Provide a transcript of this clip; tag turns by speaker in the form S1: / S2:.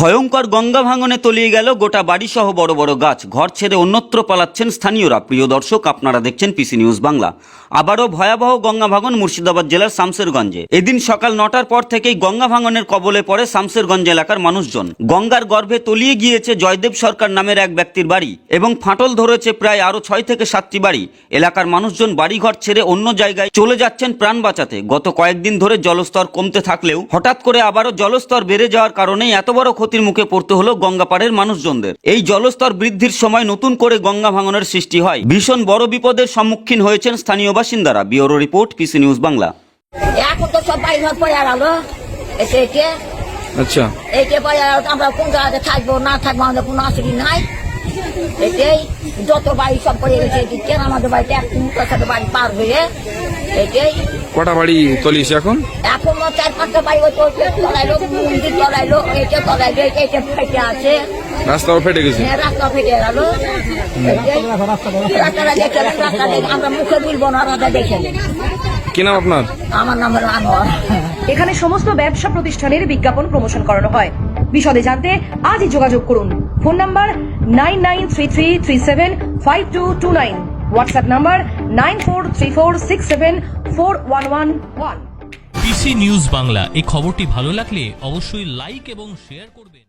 S1: ভয়ঙ্কর গঙ্গা ভাঙনে তলিয়ে গেল গোটা বাড়িসহ বড় বড় গাছ। ঘর ছেড়ে অন্যত্র পালাচ্ছেন স্থানীয়রা। প্রিয় দর্শক, আপনারা দেখছেন পিসি নিউজ বাংলা। আবারও ভয়াবহ গঙ্গা ভাঙন মুর্শিদাবাদ জেলার শামসেরগঞ্জে। এদিন সকাল নটার পর থেকেই গঙ্গা ভাঙনের কবলে পড়ে শামসেরগঞ্জ এলাকার মানুষজন। গঙ্গার গর্ভে তলিয়ে গিয়েছে জয়দেব সরকার নামের এক ব্যক্তির বাড়ি এবং ফাটল ধরেছে প্রায় আরও ছয় থেকে সাতটি বাড়ি। এলাকার মানুষজন বাড়িঘর ছেড়ে অন্য জায়গায় চলে যাচ্ছেন প্রাণ বাঁচাতে। গত কয়েকদিন ধরে জলস্তর কমতে থাকলেও হঠাৎ করে আবারও জলস্তর বেড়ে যাওয়ার কারণেই এত বড় ক্ষতির মুখে পড়তে হলো গঙ্গাপাড়ের মানুষজনদের। এই জলস্তর বৃদ্ধির সময় নতুন করে গঙ্গা ভাঙনের সৃষ্টি হয়। ভীষণ বড় বিপদের সম্মুখীন হয়েছেন স্থানীয় বাসিন্দারা। Bureau report PC news Bangla.
S2: এখন তো সব বাড়ি ঘর পড়ে আলো এতে এতে
S3: আচ্ছা।
S2: আমরা কোন জায়গাতে থাকব না থাকব আমাদের কোনো অসুবিধা নাই। যত বাড়ি সব গেছে আমাদের বাড়িতে এক মুখের সাথে বাড়ি পার হয়ে? এতেই
S3: কটা বাড়ি তলিয়েছে এখন?
S2: এখনও চার ওই তো তলাইলো মন্দির তলাইলো এইটা তলাইলো এইটা ফেটে আছে।
S3: রাস্তাও ফেটে গেছে?
S2: হ্যাঁ, রাস্তা ফেটে গেল। রাস্তাটা দেখে রাস্তা দেখে আমরা মুখে বলব না রাস্তা দেখে
S3: কি নাম আপনার?
S2: আমার নাম হলো আনোয়ার।
S4: এখানে সমস্ত ব্যবসা প্রতিষ্ঠানের বিজ্ঞাপন প্রমোশন করানো হয়। বিশদে জানতে আজই যোগাযোগ করুন। Phone number nine nine three three three seven five two two nine. WhatsApp number nine four three four six seven four one one one.
S5: PC news Bangla. এই খবরটি ভালো লাগলে অবশ্যই লাইক এবং শেয়ার করবেন।